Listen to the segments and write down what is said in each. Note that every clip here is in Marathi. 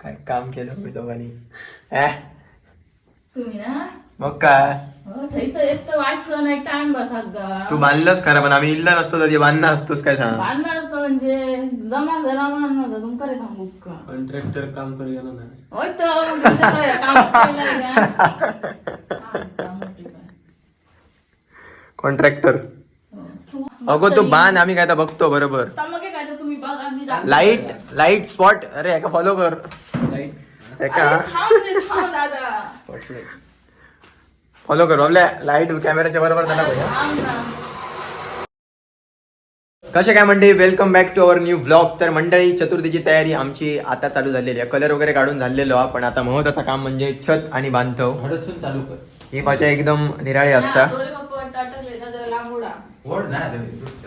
काय काम केलं मी दोघांनी? ऍ, तुम्ही ना? मग काय? हो, थंयसर एक तर वाचलं नाही टाइम बसा गा तू बांधलंस खरं पण आम्ही इल्ला नसतो तर बांधणार असतोस काय सांग? बांधणार असतं म्हणजे जमा झाला म्हणून तुमका रे सांगू का? कॉन्ट्रॅक्टर काम करू गेला ना होय तर तुमच्याकडे काम केलंय का? हा, काम होते काय. कॉन्ट्रॅक्टर हो. तू- अगो तू बांध आम्ही काय तर बघतो बरोबर. आता मग लाइट लाइट स्पॉट. अरे एका फॉलो कर. फॉलो कर आपल्या लाइट कॅमेराच्या बरोबर त्याला. कसे काय मंडळी? Welcome back to our new blog तर मंडळी चतुर्थीची तयारी आमची आता चालू झालेली आहे. कलर वगैरे काढून झालेलो आहे, पण आता महत्वाचं काम म्हणजे छत आणि बांधव हडसून चालू कर. ही मजा एकदम निराळी असता.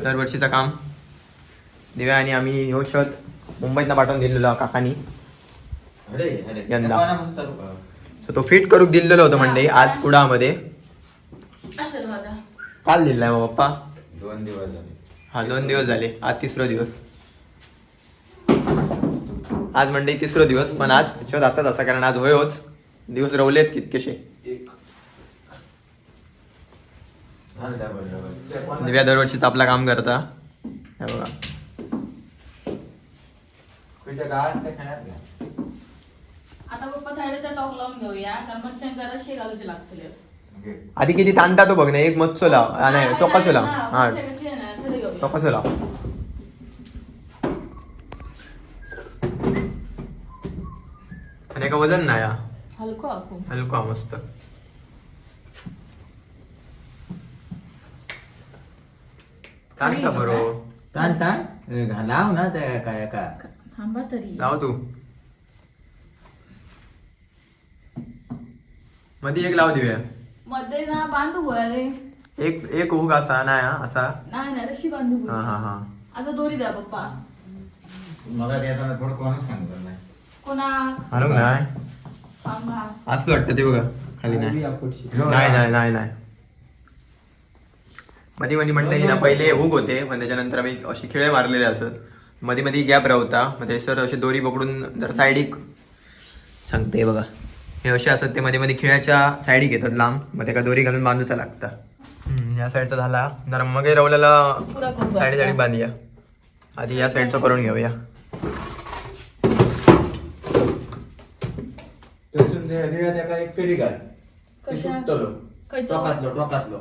दरवर्षीचं काम. दिव्या आणि आम्ही ह्यो छत मुंबईतनं पाठवून दिलेलो काकानी. हडे हडे यंदा. कर. सो तो फिट करून दिलेलो होतो मंडळी आज कुडामध्ये काल दिलाय मग पप्पा? दोन दिवस झाले. हा दोन दिवस झाले. आज तिसरा दिवस. आज मंडळी तिसरा दिवस पण आज छत आताच असा कारण आज होय होच दिवस रवलेत कितकेशे. हा, दिव्या दरवर्षीच आपला काम करता. हे बघा. गावात घ्या. आता पप्पा थायडेचा टॉक लावून घेऊया कारण लागतले. घे. आधी किती तांता तो बघ ना एक मच्छो लाव. नाही तो कसो लाव. हा तो कसो लाव. आणि एका वजन नाही हा. हलको आखू. हलका हा मस्त. तांता बरो. ताण ताण ए, घा- लाव ना ते काय का थांबा तरी. लाव तू. मध्ये एक लाव दिव्या मध्ये ना बांधू अरे. एक एक हुक असा नाही हा असा. नाही नाही रशी बांधू हा हा हा. आता दोरी द्या पप्पा. मला देताना थोडं कोणाच सांगतो नाही. कोणा? आणू नाही थांबा. असं वाटतं ते बघा खाली नाही. नाही नाही नाही नाही. मध्ये मध्ये मंडळी ना पहिले हुक होते पण त्याच्यानंतर आम्ही अशी खिळे मारलेले असत. मध्ये मध्ये गॅप राहता. मग सर अशी दोरी पकडून जर सायडीक सांगते बघा. हे असे असत ते मध्ये मध्ये खिळ्याच्या सायडीक येतात लांब. मग त्याला दोरी घालून बांधूचा लागता. या साईडचा झाला. जरा मग करू साईड साईड बांधूया. आधी या साईडचं करून घेऊया. एक फेरी घाल? टोकातलो टोकातलो त्याका सुटतलो? डबल फेरी घाल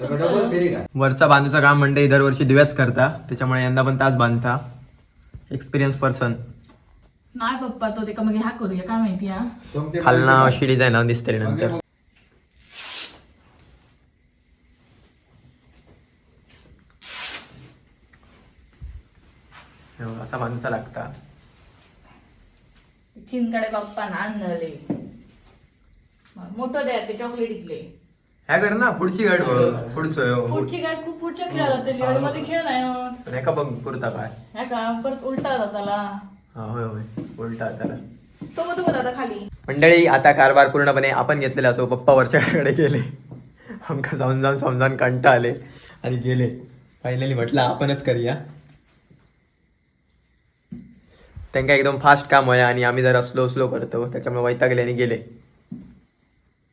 वरचा बांधूचं काम म्हणजे दरवर्षी दिव्याच करता. त्याच्यामुळे यंदा पण ताच बांधता. एक्सपिरियन्स पर्सन नाही पप्पा तो ते का मग ह्या करूया काय माहिती हा? खालना अशी डिझाईन दिसते. नंतर. हे असा बांधूचा लागता. चिनकडे बाप्पा आणले मोठं द्या ते चॉकलेट इथले. ह्या कर ना पुढची गाड बघ पुढचं ह्यो. पुढची गाठ खूप पुढच्या खेळाला जाते लेडमध्ये खेळ नाही हो. पण एका बघ पुरता काय. ह्या का परत उलटा जाताला हा होय होय. उलटा त्याला. तो मग तू दादा खाली. मंडळी आता कारभार पूर्णपणे आपण घेतलेला असो पप्पा वरच्याकडे गेले. आमका समजावून समजावून कंटा आले आणि गेले. फायनली म्हटलं आपणच करूया. त्यांना एकदम फास्ट काम आहे आणि आम्ही जरा स्लो स्लो करतो. त्याच्यामुळे वैतागले आणि गेले.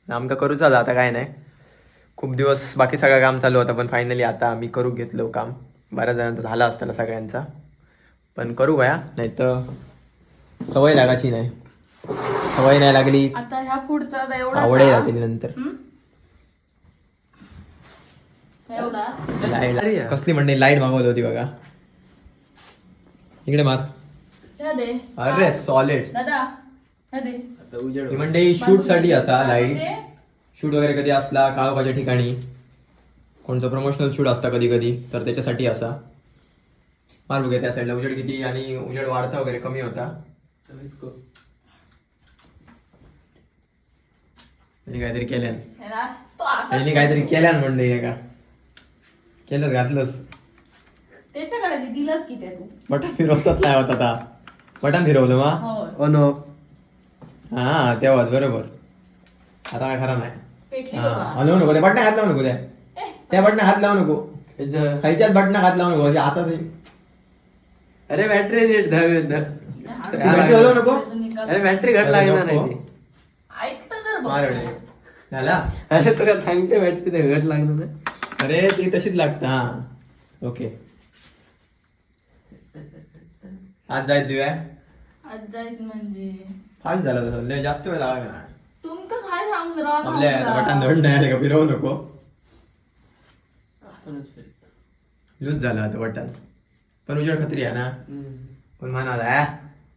आमका करूच आता काय नाही. खूप दिवस बाकी सगळं काम चालू होतं पण फायनली आता आम्ही करू घेतलो काम. बऱ्याच जणांचा झाला असताना सगळ्यांचा. पण करू गया नाही तर सवय लागायची नाही. सवय नाही लागली आता ह्या पुढचा आता एवढा आवडे लागली नंतर. लाइट कसली म्हणणे लाइट मागवली होती बघा. इकडे मार. ह्या दे. अरे सॉलिड दादा ह्या दे. आता उजेड म्हणजे शूटसाठी असा लाइट. दे. शूट वगैरे कधी असला काळोखाच्या ठिकाणी? कोणचं प्रमोशनल शूट असता कधी कधी? तर त्याच्यासाठी असा. मार बघा त्या साईडला उजेड किती आणि उजेड वाढता वगैरे कमी होता. त्यांनी काहीतरी केल्यान हे ना, तो असा त्यांनी काहीतरी केल्यान म्हणले का? केलंच घातलंच. त्याच्याकडे दे, दिलंच की ते तू. बटन फिरवतात नाही होत आता. बटन फिरवलं मा हो ऑन हा तेव्हाच बरोबर. आता काय खरं नाही. पेटली हा. बाबा. हलवू नको त्या बटना हात लावू नको त्या. त्या बटना हात लावू नको. खायच्याच बटना हात लावू नको म्हणजे आता ते अरे बॅटरी नीट बॅटरी हलवू नको. अरे बॅटरी घट लागणार नाही ती. तर बघ. झाला? अरे तुला सांगते बॅटरी ते घट लागणार नाही अरे ती तशीच लागतं हा. ओके. आज जायत दिव्या आज जायचं म्हणजे. फास्ट झाला तसं लय जास्त वेळ लागला आपल्या का? फिरवू नको. लूज झाला आता बटन पण उजेड खत्री आहे ना. पण म्हणा आ,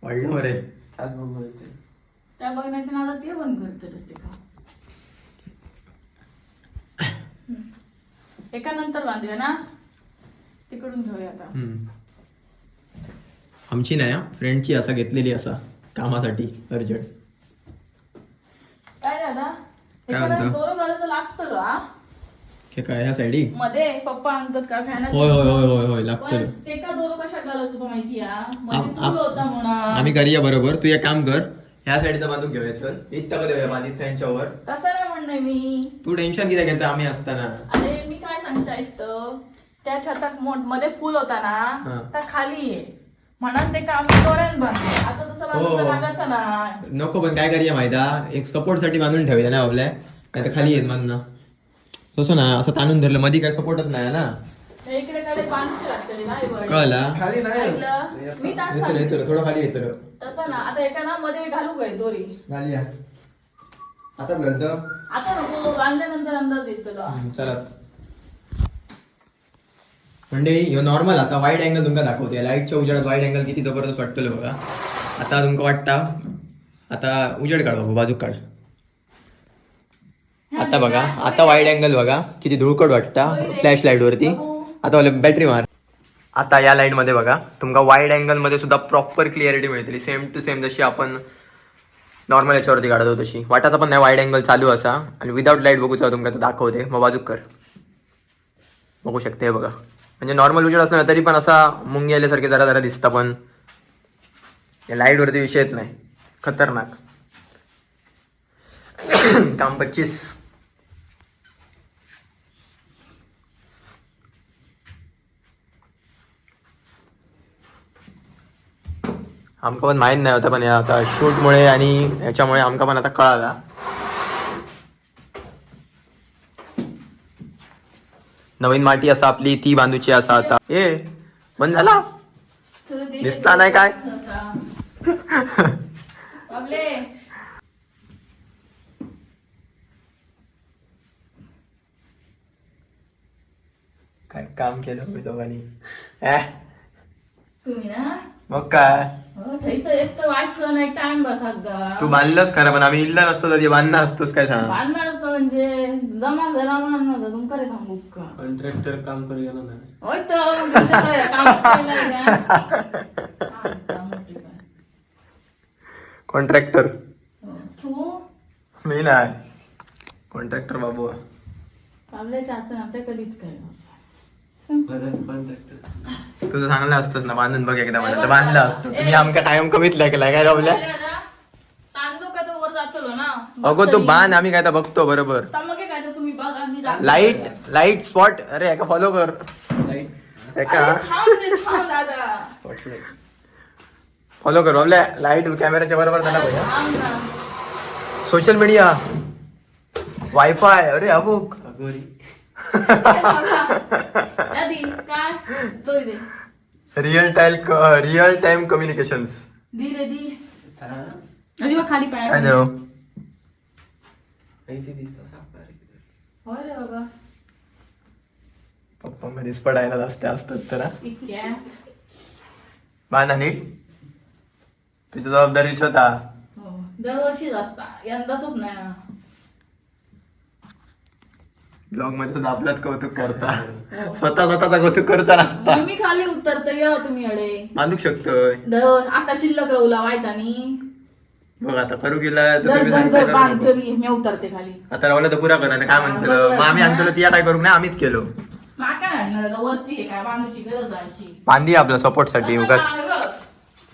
वाढलं बरे. त्या बघण्याच्या नादात ते बंद ते का. एका नंतर बांधूया ना? तिकडून घेऊया आता. आमची नाही हा? फ्रेंडची असा घेतलेली असा कामासाठी अर्जंट काय दादा काय म्हणतो? हे. काय ह्या मध्ये पप्पा आणतात का फॅन? होय होय होय होय होय ते का दोरं कशा घालत होतो माहिती मध्ये आम- फुल आम- होता म्हणा. आम्ही करूया बरोबर. तू एक काम कर ह्या साईडचं बांधून घेऊया चल. इतकं देऊया बांधित फॅनच्या वर. तसं नाही म्हणणं मी. तू टेन्शन किती घेता आम्ही असताना. अरे मी काय सांगता ऐकतं त्या छतात मोठमध्ये फुल होता हा. ना त्या खाली आहे म्हणून ते काम आता तसं हो. लागायचं ना. नको पण काय करूया माहिती एक सपोर्टसाठी बांधून ठेवूया ना आपल्या. काय तर खाली येत म्हणणं तसं ना असं ताणून धरलं मध्ये काय सपोर्टच नाही ना. हे इकडे कडे बांधचे. कळला? खाली नाही. ऐकलं मी तास येतो सांगते. येतो थोडं खाली येतो. तसं ना आता एका ना मध्ये घालू काय दोरी. घालतो. आता नको बांधल्यानंतर अंदाज येतो तुला चला. म्हणजे ह्यो नॉर्मल असा वाईड अँगल तुमका दाखवते लाईटच्या उजेडात वाईड अँगल किती जबरदस्त वाटतलो बघा. आता तुमका वाटता आता उजेड काढ बाबू बाजू काढ. आता बघा आता वाईड अँगल बघा किती धुळकट वाटता फ्लॅश लाइट वरती. आता बॅटरी मार. आता या लाइटमध्ये बघा तुमका वाईड अँगलमध्ये सुद्धा प्रॉपर क्लिअरिटी मिळते सेम टू सेम जशी आपण नॉर्मल याच्यावरती काढत तशी. वाटाचा पण नाही वाईड अँगल चालू असा. आणि विदाऊट लाइट बघू तुमका दाखवते. मग बाजूक कर. बघू शकते हे बघा. म्हणजे नॉर्मल उजेड असला तरी पण असा मुंगी आल्यासारखे जरा जरा दिसता पण. या लाइट वरती येत नाही. खतरनाक. काम पच्चीस. आमका पण माहीत नाही होता पण आता शूटमुळे आणि याच्यामुळे आमका पण आता कळाला. नवीन माटी असा आपली ती बांधूची असा आता. ए बंद झाला? दिसता नाही काय? काय काम केलं मी दोघांनी? मग काय? हो, तू बांधलंस खरं पण आम्ही इल्ला नसतो तर बांधणं असतोच काय सांग? बांधणार म्हणजे जमा झाला म्हणून तुमका रे सांगू का? कॉन्ट्रॅक्टर काम करू गेला नाही. होय तर तुमच्याकडे काम. काम करा, मोठी काय. कॉन्ट्रॅक्टर हो. तू? मी नाही. कॉन्ट्रॅक्टर बाबू. आपल्या आमच्या कधीच काय कॉन्ट्रॅक्टर तुझं चांगलं असतंच ना बांधून बघ एकदा मला. तर बांधलं असतं. तुम्ही आमका कायम कमीत केलाय. काय रावल्या तांदूळ का तो वर जातो ना अगो तू बांध आम्ही काय तर बघतो बरोबर. तमगे काय तर तुम्ही बघा मी जातो. लाइट लाइट स्पॉट अरे एका फॉलो कर. एका. अरे थांब रे, थांब दादा. फॉलो कर आपल्या लाइट कॅमेराच्या बरोबर झाला अरे पाहिजे थांब ना. सोशल मीडिया वायफाय अरे अबुक. अगोरी ए बाबा. दादी, काय? दोरी दे. Real time real time communications दी रे दी आधी बघ खाली पाय. देऊ इथे दिसतं सापडा होय रे बाबा. पप्पा मध्ये पडायला जास्त असतात तर हा. इतक्या. बांधा नीट तुझी जबाबदारीच होता हो. दरवर्षीच असता यंदाच नाही ना. ब्लॉगमध्ये सुद्धा आपलाच कौतुक करता. स्वतः स्वतःचा कौतुक करता नसता. मी खाली उतरतो या तुम्ही अडे बांधू शकतोय. दर आता शिल्लक राहू लावायचा नी बघ आता करू गेला तर दर तुम्ही दर सांगताय दर करू बांध नको. चली मी उतरते खाली. आता रावलं तर पुरा करा ना काय म्हणतो? मग आम्ही सांगतो तिया काय करू नाही आम्हीच केलो. माका आणणार आता वरती आहे काय बांधायची गरज आहे अशी. बांधी आपल्या सपोर्टसाठी उगाच.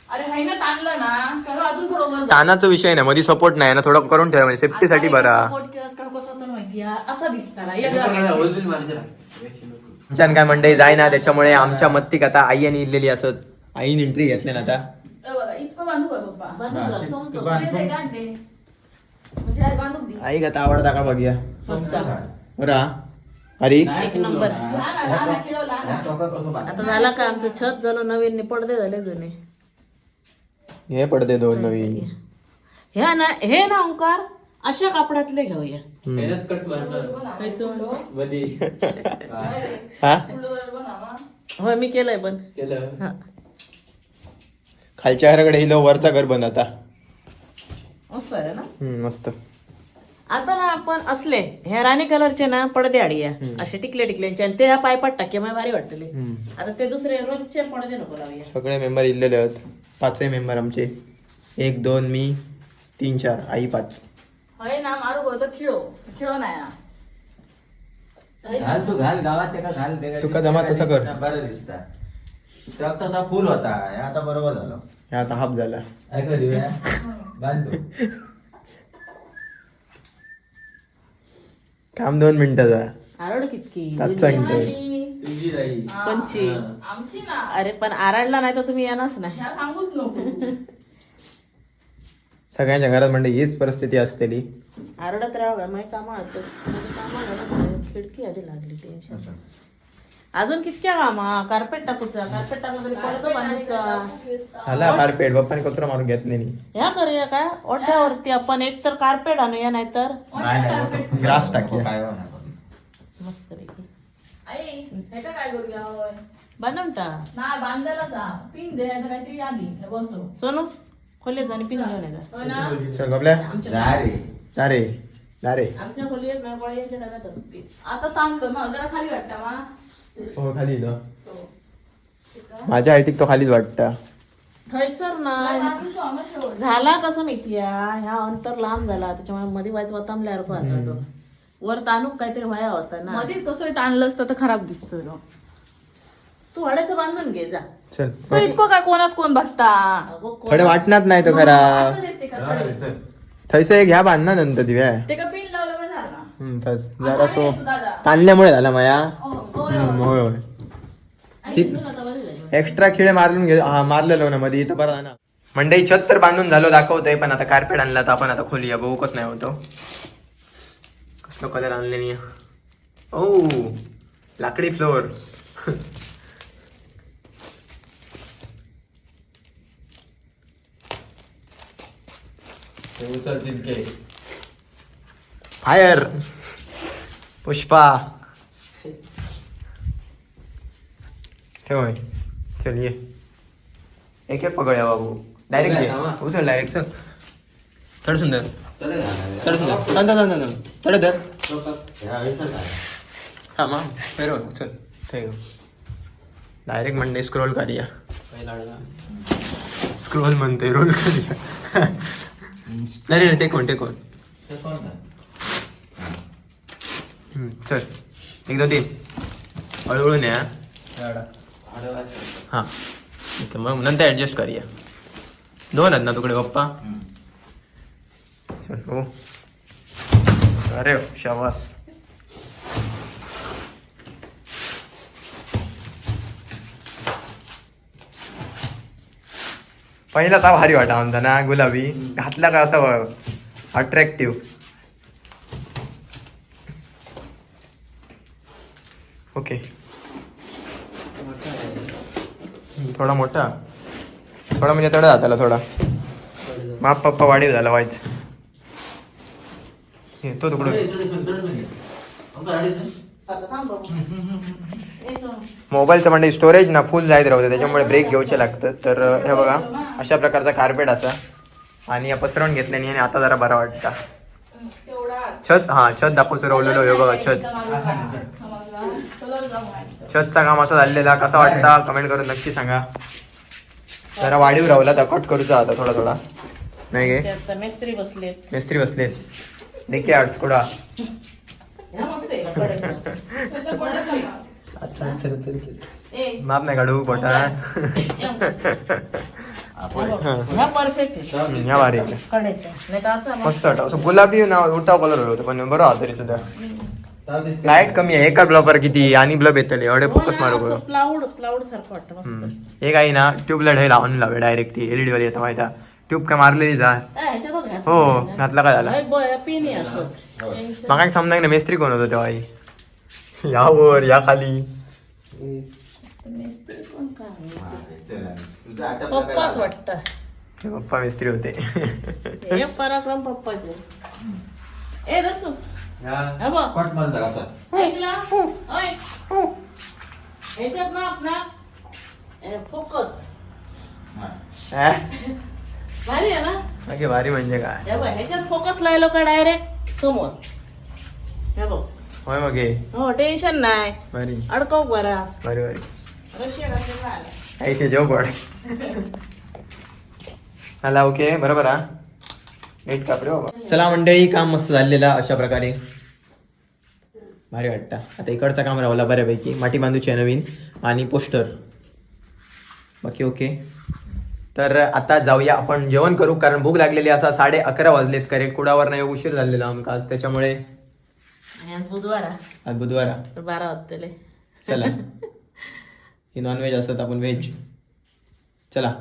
अरे हाय ना ताणलं ना. का अजून थोडं वर. जा. तानाचा विषय नाही मध्ये सपोर्ट नाही ना थोडं करून ठेवा म्हणजे सेफ्टी साठी आता बरा. हे support केलंस का कसं होतं माहिती आहे? असं वेगळं काहीतरी. आमच्यान काय मंडळी जाय ना त्याच्यामुळे आमच्या मत्तीक आता आई आणि इल्लेली असत आईने एंट्री घेतली ना आता हे बघा, इतकं बांधू का पप्पा बांधून सोमतो. ते गांडे. म्हणजे आज बांधूक दे. आई का आवडता का बघूया? मस्त. रा अरे एक नंबर. आता झाला का आमचं छत? झालं नवीन पडदे झाले जुने. हे पडते दोन नवी ह्या ना हे ना ओंकार अशा कापडातले घेऊया. हा? होय मी केलंय पण. केलं. खालच्या घराकडे हिलो वरचा घर बन आता मस्त आहे ना? हम्म, मस्त. आता ना आपण असले ह्या राणी कलरचे ना पडदे आडूया. असे टिकले टिकल्यांचे आणि ते ह्या पायपाट टाके मला भारी हम्म. आता ते दुसरे रोजचे पडदे नको लावूया. सगळे मेंबर इल्लेले आहेत. पाचही मेंबर आमचे. एक दोन मी तीन चार. आई पाच. होय ना मारू गो तो खिळो. खिळो नाही ना. घाल तू घाल. गावात घाल. ते तुका जमा तसं कर. बरं दिसता. तसा फुल होता. हे आता बरोबर झालं. हे आता हाफ झाला. ऐकलं दिव्या. बांध तू. काम दोन मिनिटाचा आरड कितकी? पाच मिनिटं. आणि तुझी राई पंची. आमची ना. अरे पण आरडला नाही तर तुम्ही येणारच नाही. ह्या सांगूच नको. सगळ्यांच्या घरात म्हणजे हीच परिस्थिती असतेली. आरडत राहा कामा खिडकी आधी लागली. टेन्शन. अजून कितक्या कामा कार्पेट टाकूचा कार्पेट टाकलं तरी पडतो बांधूचा झाला कार्पेट बाप्पाने कचरा मारून घेत नाही ह्या करूया काय ओठ्यावरती आपण एक तर कार्पेट आणूया नाहीतर नाही, नाही, ग्रास टाकूया. काय. मस्त बांधून टाक सोनू खोलीत जाणे पिन घेऊन येतात. आता थांबलो मग जरा खाली वाटतं मा. हो. खाली. तो. माझ्या आयटीक तो खालीच वाटता. आम्हा शेवट. झाला कसं माहितीये ह्या अंतर लांब झाला. त्याच्यामुळे मध्ये वायच वतामल्यावर पण तो. वर ताणूक काहीतरी व्हाया होता ना. मध्ये कसं आणलं असतं तर खराब दिसतोय रो. तू वाड्याचं बांधून घे जा. चल. तो इतकं काय कोणात कोण बघता? अगो, कोण- थोडे वाटणार नाही तो खरा. असं देते का थोडे? थैसे एक ह्या बांधना नंतर दिव्या. ते का पिन लावलं का झाला हम्म, थस. जरा सो. ताणल्यामुळे झाला माया. हो, होय, हम्म, होय. एक्स्ट्रा खिळे मारून घे हा मारलेलो ना मध्ये इथं बरं ना मंडई छत तर बांधून झालो दाखवतोय पण आता कार्पेट आणला तर आपण आता खोलूया बघू कस नाही होतो. कसलो कलर आणले नाही. ओ लाकडी फ्लोअर ते उचलतील के फायर पुष्पा ठेव हे. चल ये. एक एक पकड़या बाबू डायरेक्ट थांबा. उचल डायरेक्ट चल. चढ सुंदर. चढ सुंदर. थांब थांब चढ धर. हा. मा फेरव उचल. थंय डायरेक्ट मंडे स्क्रोल करूया. स्क्रोल म्हणते रोल करूया. नाही नाही टेकून टेकून हे कोण? हम्म, चल एक दोन तीन हळूहळू न्या. हां इथं मग नंतर ॲडजस्ट करूया दोन आहेत ना तुकडे पप्पा. चल हो अरे शाबास पहिला ता भारी वाटा आमचा ना गुलाबी घातला का असं अट्रॅक्टिव्ह ओके. थोडा मोठा. थोडा म्हणजे तडा हाताला थोडा. माप पप्पा वाढीव झाला वाईच हे तो तुकडं. मोबाईलचं म्हणजे स्टोरेज ना फुल जायत राहतं त्याच्यामुळे ब्रेक घ्यायचे लागतं तर हे बघा अशा प्रकारचा कार्पेट असा. आणि या पसरवून घेतल्याने आणि आता जरा बरा वाटता. छत हा छत दाखवून रवलेलो हे बघा छत समजला कलर जाऊन आहे. छतचा काम असा झालेला कसा वाटता? कमेंट करून नक्की सांगा. जरा वाढीव राहला तर कट करूचा आता थोडा थोडा. नाही गे. मेस्त्री बसलेत. मिस्त्री बसलेत. देखील आर्ट्स कुडा? तर माप नाही काढू बोटा या भारी मस्त वाटतं. असं गुलाबी ना उठाव कलर होतो पण बरं हा तरी सुद्धा. लाइट कमी आहे. एका ब्लॉपर किती? आणि ब्लब येतले एवढे फोकस मारू बरं प्लाउड प्लाउड सारखं वाटतं मस्त. एक आहे ना ट्यूबला ढे लावून लावे डायरेक्ट ती एलईडी वाली येतं माहिती ट्यूब काय मारलेली जा. ह्याच्यातच घातलं हो. घातला काय झाला? लय बय- पिनी असं. टेन्शन मग काय समजा ना मेस्त्री कोण होतो तेव्हा आई यावर या खाली. हा, पप्पाच झालं? वाटतं. हे पप्पा मेस्त्री होते. हे पराक्रम पप्पाचे. ए दसू. हा? कसा ना आपला फोकस हा. भारी आहे ना? बाकी भारी म्हणजे काय? हे बघ ह्याच्यात फोकस लायलो का डायरेक्ट समोर. हे बघ. होय मग हे? हो टेन्शन नाही. भारी. अडकव बरा. भारी भारी. रशिया आला जेव आला ओके? बरोबर हा? नीट कापरे बाबा चला मंडळी काम मस्त झालेलं अशा प्रकारे. भारी वाटतं. आता इकडचा काम राहिला बऱ्यापैकी. माटी बांधूची आहे नवीन. आणि पोस्टर बाकी ओके तर आता जाऊया आपण. जेवण करू कारण भूक लागलेली असा साडे अकरा वाजलेत. करेक्ट कुडावर नाही उशीर झालेला आमका आज. त्याच्यामुळे आज बुधवार. आज बुधवार बारा वाजतले. चला. हे नॉनव्हेज असत आपण व्हेज चला.